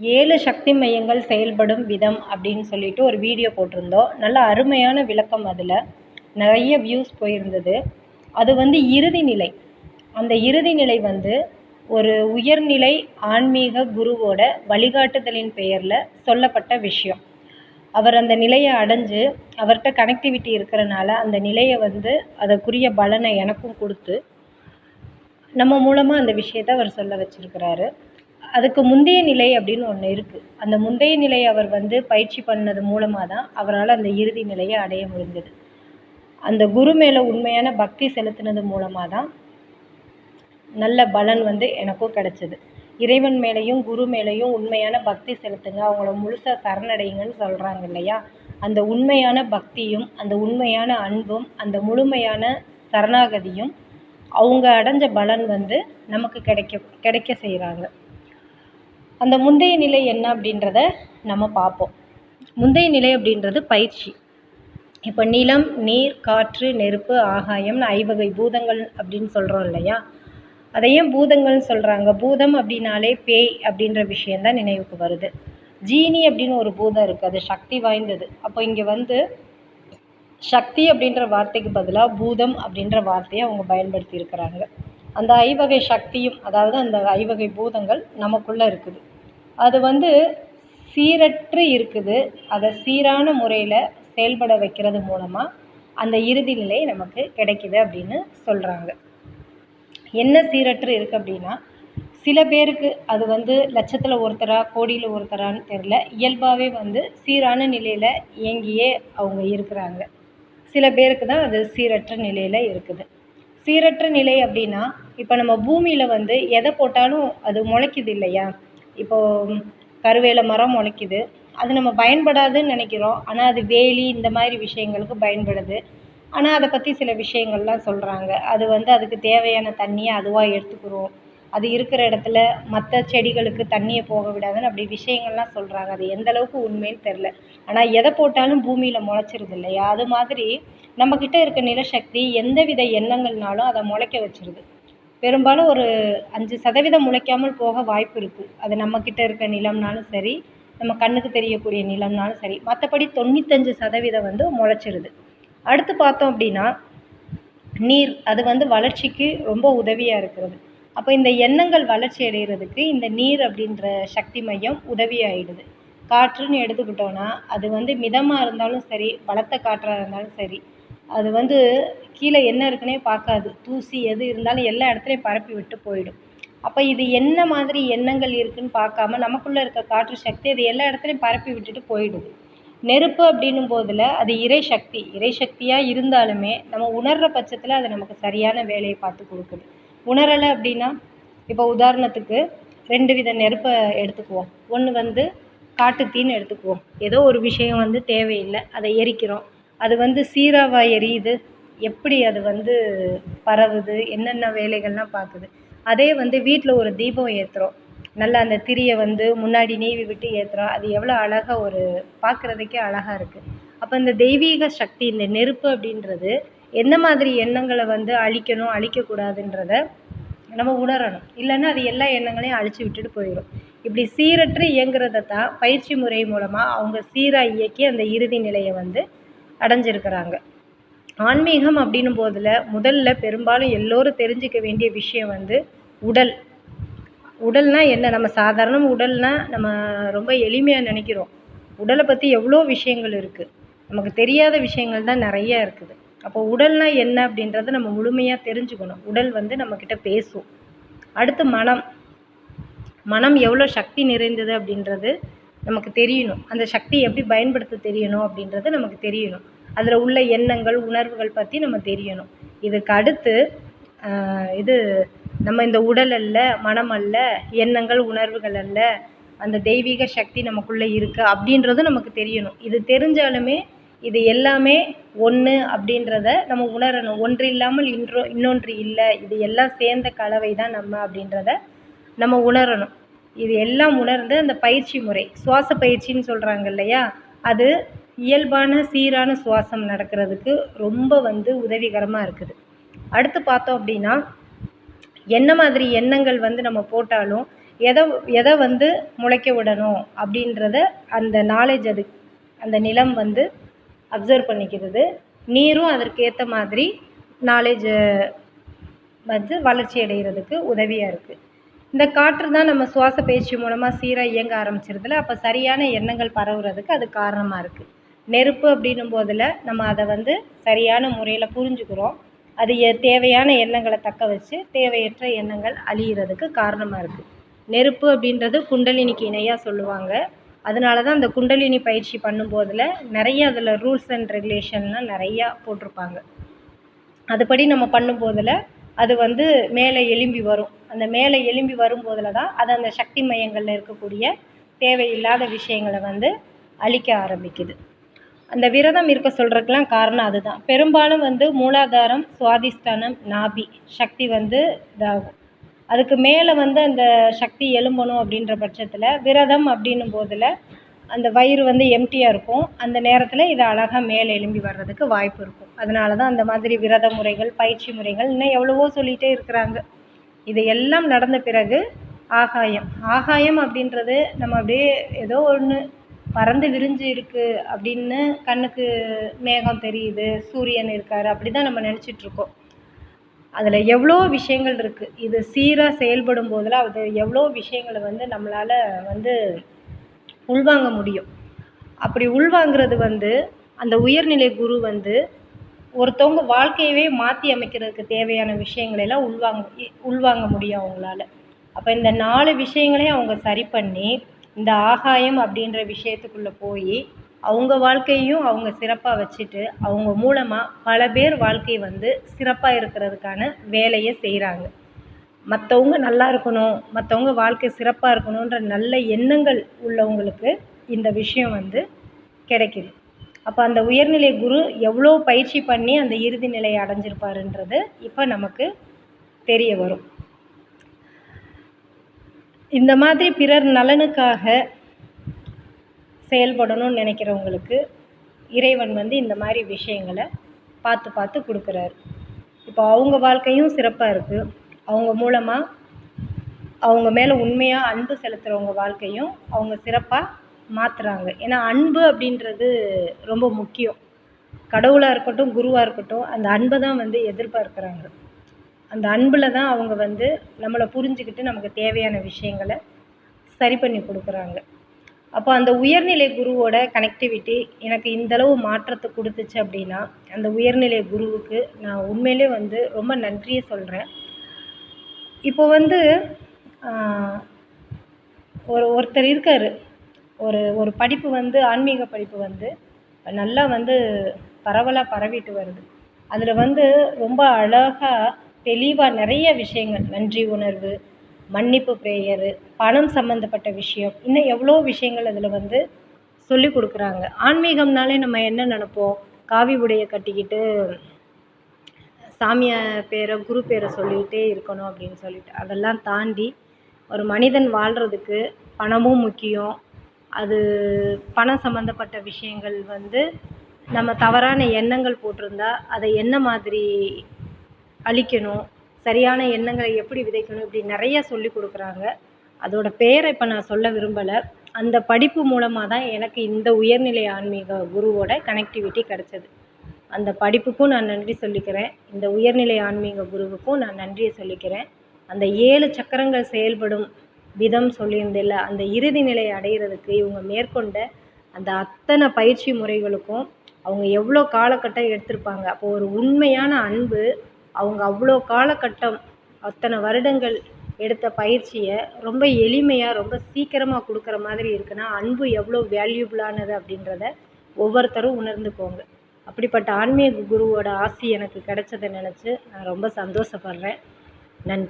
ஏழு சக்தி மையங்கள் செயல்படும் விதம் அப்படின்னு சொல்லிட்டு ஒரு வீடியோ போட்டிருந்தோம். நல்ல அருமையான விளக்கம் அதில். நிறைய வியூஸ் போயிருந்தது. அது வந்து இறுதி நிலை. அந்த இறுதி நிலை வந்து ஒரு உயர்நிலை ஆன்மீக குருவோட வழிகாட்டுதலின் பெயரில் சொல்லப்பட்ட விஷயம். அவர் அந்த நிலையை அடைஞ்சு அவர்கிட்ட கனெக்டிவிட்டி இருக்கிறனால அந்த நிலையை வந்து அதற்குரிய பலனை எனக்கும் கொடுத்து நம்ம மூலமாக அந்த விஷயத்தை அவர் சொல்ல வச்சுருக்கிறாரு. அதுக்கு முந்தைய நிலை அப்படின்னு ஒன்று இருக்குது அந்த முந்தைய நிலை அவர் வந்து பயிற்சி பண்ணது மூலமாக தான் அவரால் அந்த இறுதி நிலையை அடைய முடிந்தது. அந்த குரு மேலே உண்மையான பக்தி செலுத்தினது மூலமாக தான் நல்ல பலன் வந்து எனக்கும் கிடச்சிது. இறைவன் மேலேயும் குரு மேலேயும் உண்மையான பக்தி செலுத்துங்க அவங்கள முழுசாக சரணடையுங்கன்னு சொல்கிறாங்க இல்லையா? அந்த உண்மையான பக்தியும் அந்த உண்மையான அன்பும் அந்த முழுமையான சரணாகதியும் அவங்க அடைஞ்ச பலன் வந்து நமக்கு கிடைக்க கிடைக்க செய்கிறாங்க அந்த முந்தைய நிலை என்ன அப்படின்றத நம்ம பார்ப்போம். முந்தைய நிலை அப்படின்றது பயிற்சி. இப்போ நிலம் நீர் காற்று நெருப்பு ஆகாயம்னு ஐவகை பூதங்கள் அப்படின்னு சொல்கிறோம் இல்லையா? அதை ஏன் பூதங்கள்னு சொல்கிறாங்க பூதம் அப்படின்னாலே பேய் அப்படின்ற விஷயந்தான் நினைவுக்கு வருது. ஜீனி அப்படின்னு ஒரு பூதம் இருக்குது அது சக்தி வாய்ந்தது. அப்போ இங்கே வந்து சக்தி அப்படின்ற வார்த்தைக்கு பதிலாக பூதம் அப்படின்ற வார்த்தையை அவங்க பயன்படுத்தி இருக்கிறாங்க. அந்த ஐவகை சக்தியும் அதாவது அந்த ஐவகை பூதங்கள் நமக்குள்ளே இருக்குது. அது வந்து சீரற்று இருக்குது. அதை சீரான முறையில் செயல்பட வைக்கிறது மூலமாக அந்த இறுதி நிலை நமக்கு கிடைக்குது அப்படின்னு சொல்கிறாங்க என்ன சீரற்று இருக்குது அப்படின்னா சில பேருக்கு அது வந்து லட்சத்தில் ஒருத்தரா கோடியில் ஒருத்தரான்னு தெரில இயல்பாகவே வந்து சீரான நிலையில் இயங்கியே அவங்க இருக்கிறாங்க. சில பேருக்கு தான் அது சீரற்ற நிலையில் இருக்குது. சீரற்ற நிலை அப்படின்னா இப்போ நம்ம பூமியில் வந்து எதை போட்டாலும் அது முளைக்குது இல்லையா? இப்போது கருவேல மரம் முளைக்குது. அது நம்ம பயன்படாதுன்னு நினைக்கிறோம். ஆனால் அது வேலி இந்த மாதிரி விஷயங்களுக்கு பயன்படுது. ஆனால் அதை பற்றி சில விஷயங்கள்லாம் சொல்கிறாங்க அது வந்து அதுக்கு தேவையான தண்ணியை அதுவாக எடுத்துக்கிறோம். அது இருக்கிற இடத்துல மற்ற செடிகளுக்கு தண்ணியை போக விடாதுன்னு அப்படி விஷயங்கள்லாம் சொல்கிறாங்க அது எந்த அளவுக்கு உண்மைன்னு தெரில ஆனால் எதை போட்டாலும் பூமியில் முளைச்சிருது இல்லையா? அது மாதிரி நம்மக்கிட்ட இருக்க நிலசக்தி எந்த வித எண்ணங்கள்னாலும் அதை முளைக்க வச்சிருது. பெரும்பாலும் ஒரு அஞ்சு சதவீதம் முளைக்காமல் போக வாய்ப்பு இருக்குது அது நம்மக்கிட்ட இருக்க நிலம்னாலும் சரி நம்ம கண்ணுக்கு தெரியக்கூடிய நிலம்னாலும் சரி மற்றபடி தொண்ணூத்தஞ்சு சதவீதம் வந்து முளைச்சிருது. அடுத்து பார்த்தோம் அப்படின்னா நீர் அது வந்து வளர்ச்சிக்கு ரொம்ப உதவியாக இருக்கிறது. அப்போ இந்த எண்ணங்கள் வளர்ச்சி அடைகிறதுக்கு இந்த நீர் அப்படின்ற சக்தி மையம் உதவியாகிடுது காற்றுன்னு எடுத்துக்கிட்டோன்னா அது வந்து மிதமாக இருந்தாலும் சரி பலத்த காற்றாக இருந்தாலும் சரி அது வந்து கீழே என்ன இருக்குன்னே பார்க்காது. தூசி எது இருந்தாலும் எல்லா இடத்துலையும் பரப்பி விட்டு போயிடும். அப்போ இது என்ன மாதிரி எண்ணங்கள் இருக்குதுன்னு பார்க்காம நமக்குள்ளே இருக்க காற்று சக்தி அது எல்லா இடத்துலையும் பரப்பி விட்டுட்டு போயிடுது. நெருப்பு அப்படின்னும் போதில் அது இறை சக்தி. இறை சக்தியாக இருந்தாலுமே நம்ம உணர்கிற பட்சத்தில் அது நமக்கு சரியான வேலையை பார்த்து கொடுக்குது. உணரலை அப்படின்னா இப்போ உதாரணத்துக்கு ரெண்டு வித நெருப்பை எடுத்துக்குவோம். ஒன்று வந்து காட்டுத்தீன்னு எடுத்துக்குவோம். ஏதோ ஒரு விஷயம் வந்து தேவையில்லை அதை எரிக்கிறோம். அது வந்து சீராவா எரியுது எப்படி அது வந்து பரவுது என்னென்ன வேலைகள்லாம் பார்க்குது. அதே வந்து வீட்டில் ஒரு தீபம் ஏற்றுறோம் நல்லா அந்த திரியை வந்து முன்னாடி நீவி விட்டு ஏற்றுறோம் அது எவ்வளோ அழகாக ஒரு பார்க்குறதுக்கே அழகாக இருக்குது அப்போ இந்த தெய்வீக சக்தி இந்த நெருப்பு அப்படின்றது எந்த மாதிரி எண்ணங்களை வந்து அழிக்கணும் அழிக்கக்கூடாதுன்றத நம்ம உணரணும். இல்லைன்னா அது எல்லா எண்ணங்களையும் அழிச்சு விட்டுட்டு போயிடும் இப்படி சீரற்று இயங்குறதை தான் பயிற்சி முறை மூலமாக அவங்க சீராக இயக்கி அந்த இறுதி நிலையை வந்து அடைஞ்சிருக்கிறாங்க. ஆன்மீகம் அப்படின்னும் போதில் முதல்ல பெரும்பாலும் எல்லோரும் தெரிஞ்சிக்க வேண்டிய விஷயம் வந்து உடல். உடல்னால் என்ன? நம்ம சாதாரண உடல்னால் நம்ம ரொம்ப எளிமையாக நினைக்கிறோம். உடலை பற்றி எவ்வளோ விஷயங்கள் இருக்குது நமக்கு தெரியாத விஷயங்கள் தான் நிறைய இருக்குது. அப்போ உடல்னால் என்ன அப்படின்றத நம்ம முழுமையாக தெரிஞ்சுக்கணும். உடல் வந்து நம்மக்கிட்ட பேசும். அடுத்து மனம். மனம் எவ்வளோ சக்தி நிறைந்தது அப்படின்றது நமக்கு தெரியணும். அந்த சக்தியை எப்படி பயன்படுத்த தெரியணும் அப்படின்றது நமக்கு தெரியணும். அதில் உள்ள எண்ணங்கள் உணர்வுகள் பற்றி நம்ம தெரியணும். இதுக்கு அடுத்து இது நம்ம இந்த உடல் அல்ல மனம் அல்ல எண்ணங்கள் உணர்வுகள் அல்ல அந்த தெய்வீக சக்தி நமக்குள்ளே இருக்குது அப்படின்றதும் நமக்கு தெரியணும். இது தெரிஞ்சாலுமே இது எல்லாமே ஒன்று அப்படின்றத நம்ம உணரணும். ஒன்று இல்லாமல் இன்றோ இன்னொன்று இல்லை. இது எல்லாம் சேர்ந்த கலவை தான் நம்ம அப்படின்றத நம்ம உணரணும். இது எல்லாம் உணர்ந்து அந்த பயிற்சி முறை சுவாச பயிற்சின்னு சொல்கிறாங்க இல்லையா? அது இயல்பான சீரான சுவாசம் நடக்கிறதுக்கு ரொம்ப வந்து உதவிகரமாக இருக்குது. அடுத்து பார்த்தோம் அப்படின்னா என்ன மாதிரி எண்ணங்கள் வந்து நம்ம போட்டாலும் எதை எதை வந்து முளைக்க விடணும் அப்படின்றத அந்த நாலேஜ் அது அந்த நிலம் வந்து அப்சர்வ் பண்ணிக்கிறது. நீரும் அதற்கேற்ற மாதிரி நாலேஜை வந்து வளர்ச்சி அடைகிறதுக்கு உதவியாக இருக்குது இந்த காற்று தான் நம்ம சுவாச பயிற்சி மூலமாக சீராக இயங்க ஆரம்பிச்சிருதில்ல அப்போ சரியான எண்ணங்கள் பரவுறதுக்கு அது காரணமாக இருக்குது நெருப்பு அப்படின்னும் போதில் நம்ம அதை வந்து சரியான முறையில் புரிஞ்சுக்கிறோம். அது எ தேவையான எண்ணங்களை தக்க வச்சு தேவையற்ற எண்ணங்கள் அழியிறதுக்கு காரணமாக இருக்குது நெருப்பு அப்படின்றது குண்டலினிக்கு இணையாக சொல்லுவாங்க. அதனால தான் அந்த குண்டலினி பயிற்சி பண்ணும் போதில் நிறைய அதில் ரூல்ஸ் அண்ட் ரெகுலேஷன்லாம் நிறையா போட்டிருப்பாங்க. அதுபடி நம்ம பண்ணும் போதில் அது வந்து மேலே எழும்பி வரும். அந்த மேலே எழும்பி வரும் போதில் தான் அது அந்த சக்தி மையங்களில் இருக்கக்கூடிய தேவையில்லாத விஷயங்களை வந்து அழிக்க ஆரம்பிக்குது. அந்த விரதம் இருக்க சொல்கிறதுக்கெலாம் காரணம் அதுதான். பெரும்பாலும் வந்து மூலாதாரம் சுவாதிஷ்டானம் நாபி சக்தி வந்து இதாகும். அதுக்கு மேலே வந்து அந்த சக்தி எழும்பணும் அப்படின்ற பட்சத்தில் விரதம் அப்படின்னும் போதில் அந்த வயிறு வந்து எம்டியாக இருக்கும். அந்த நேரத்தில் இது அழகாக மேலே எழும்பி வர்றதுக்கு வாய்ப்பு இருக்கும். அதனால தான் அந்த மாதிரி விரத முறைகள் பயிற்சி முறைகள் இன்னும் எவ்வளவோ சொல்லிகிட்டே இருக்கிறாங்க. இது எல்லாம் நடந்த பிறகு ஆகாயம். ஆகாயம் அப்படின்றது நம்ம அப்படியே ஏதோ ஒன்று பறந்து விரிஞ்சு இருக்குது அப்படின்னு கண்ணுக்கு மேகம் தெரியுது சூரியன் இருக்கார் அப்படி தான் நம்ம நினச்சிட்ருக்கோம் அதில் எவ்வளோ விஷயங்கள் இருக்குது இது சீராக செயல்படும் போதெல்லாம் அது எவ்வளோ விஷயங்களை வந்து நம்மளால் வந்து உள்வாங்க முடியும். அப்படி உள்வாங்கிறது வந்து அந்த உயர்நிலை குரு வந்து ஒருத்தவங்க வாழ்க்கையவே மாற்றி அமைக்கிறதுக்கு தேவையான விஷயங்களை எல்லாம் உள்வாங்க உள்வாங்க முடியும் அவங்களால. அப்போ இந்த நாலு விஷயங்களையும் அவங்க சரி பண்ணி இந்த ஆகாயம் அப்படின்ற விஷயத்துக்குள்ளே போய் அவங்க வாழ்க்கையும் அவங்க சிறப்பாக வச்சுட்டு அவங்க மூலமாக பல பேர் வாழ்க்கை வந்து சிறப்பாக இருக்கிறதுக்கான வேலையை செய்கிறாங்க மற்றவங்க நல்லா இருக்கணும் மற்றவங்க வாழ்க்கை சிறப்பாக இருக்கணுன்ற நல்ல எண்ணங்கள் உள்ளவங்களுக்கு இந்த விஷயம் வந்து கிடைக்கிது. அப்போ அந்த உயர்நிலை குரு எவ்வளோ பயிற்சி பண்ணி அந்த இறுதி நிலையை அடைஞ்சிருப்பாருன்றது இப்போ நமக்கு தெரிய வரும். இந்த மாதிரி பிறர் நலனுக்காக செயல்படணும்னு நினைக்கிறவங்களுக்கு இறைவன் வந்து இந்த மாதிரி விஷயங்களை பார்த்து பார்த்து கொடுக்குறாரு. இப்போ அவங்க வாழ்க்கையும் சிறப்பாக இருக்குது அவங்க மூலமாக அவங்க மேலே உண்மையாக அன்பு செலுத்துகிறவங்க வாழ்க்கையும் அவங்க சிறப்பாக மாற்றுறாங்க ஏன்னா அன்பு அப்படின்றது ரொம்ப முக்கியம். கடவுளாக இருக்கட்டும் குருவாக இருக்கட்டும் அந்த அன்பை தான் வந்து எதிர்பார்க்குறாங்க. அந்த அன்பில் தான் அவங்க வந்து நம்மளை புரிஞ்சுக்கிட்டு நமக்கு தேவையான விஷயங்களை சரி பண்ணி கொடுக்குறாங்க. அப்போ அந்த உயர்நிலை குருவோட கனெக்டிவிட்டி எனக்கு இந்தளவு மாற்றத்தை கொடுத்துச்சு அப்படின்னா அந்த உயர்நிலை குருவுக்கு நான் உண்மையிலே வந்து ரொம்ப நன்றியை சொல்கிறேன் இப்போ வந்து ஒரு ஒருத்தர் இருக்கார். ஒரு ஒரு படிப்பு வந்து ஆன்மீக படிப்பு வந்து நல்லா வந்து பரவலாக பரவிட்டு வருது. அதில் வந்து ரொம்ப அழகாக தெளிவாக நிறைய விஷயங்கள் நன்றி உணர்வு மன்னிப்பு ப்ரேயரு பணம் சம்மந்தப்பட்ட விஷயம் இன்னும் எவ்வளோ விஷயங்கள் அதில் வந்து சொல்லி கொடுக்குறாங்க. ஆன்மீகம்னாலே நம்ம என்ன நினப்போம்? காவி உடையை கட்டிக்கிட்டு சாமியை பேரை குரு பேரை சொல்லிக்கிட்டே இருக்கணும் அப்படின்னு சொல்லிட்டு அதெல்லாம் தாண்டி ஒரு மனிதன் வாழ்கிறதுக்கு பணமும் முக்கியம். அது பணம் சம்மந்தப்பட்ட விஷயங்கள் வந்து நம்ம தவறான எண்ணங்கள் போட்டிருந்தா அதை என்ன மாதிரி அழிக்கணும்? சரியான எண்ணங்களை எப்படி விதைக்கணும் இப்படி நிறைய சொல்லி கொடுக்குறாங்க. அதோட பேரை இப்போ நான் சொல்ல விரும்பலை. அந்த படிப்பு மூலமாக தான் எனக்கு இந்த உயர்நிலை ஆன்மீக குருவோட கனெக்டிவிட்டி கிடைச்சது. அந்த படிப்புக்கும் நான் நன்றி சொல்லிக்கிறேன். இந்த உயர்நிலை ஆன்மீக குருவுக்கும் நான் நன்றியை சொல்லிக்கிறேன். அந்த ஏழு சக்கரங்கள் செயல்படும் விதம் சொல்லியிருந்தில்ல அந்த இறுதி நிலையை அடையிறதுக்கு இவங்க மேற்கொண்ட அந்த அத்தனை பயிற்சி முறைகளுக்கும் அவங்க எவ்வளோ காலகட்டம் எடுத்திருப்பாங்க. அப்போ ஒரு உண்மையான அன்பு அவங்க அவ்வளோ காலகட்டம் அத்தனை வருடங்கள் எடுத்த பயிற்சியை ரொம்ப எளிமையாக ரொம்ப சீக்கிரமாக கொடுக்குற மாதிரி இருக்குன்னா அன்பு எவ்வளோ வேல்யூபிளானது அப்படின்றத ஒவ்வொருத்தரும் உணர்ந்துக்கோங்க அப்படிப்பட்ட ஆன்மீக குருவோட ஆசி எனக்கு கிடைச்சதை நினச்சி நான் ரொம்ப சந்தோஷப்படுறேன். நன்றி.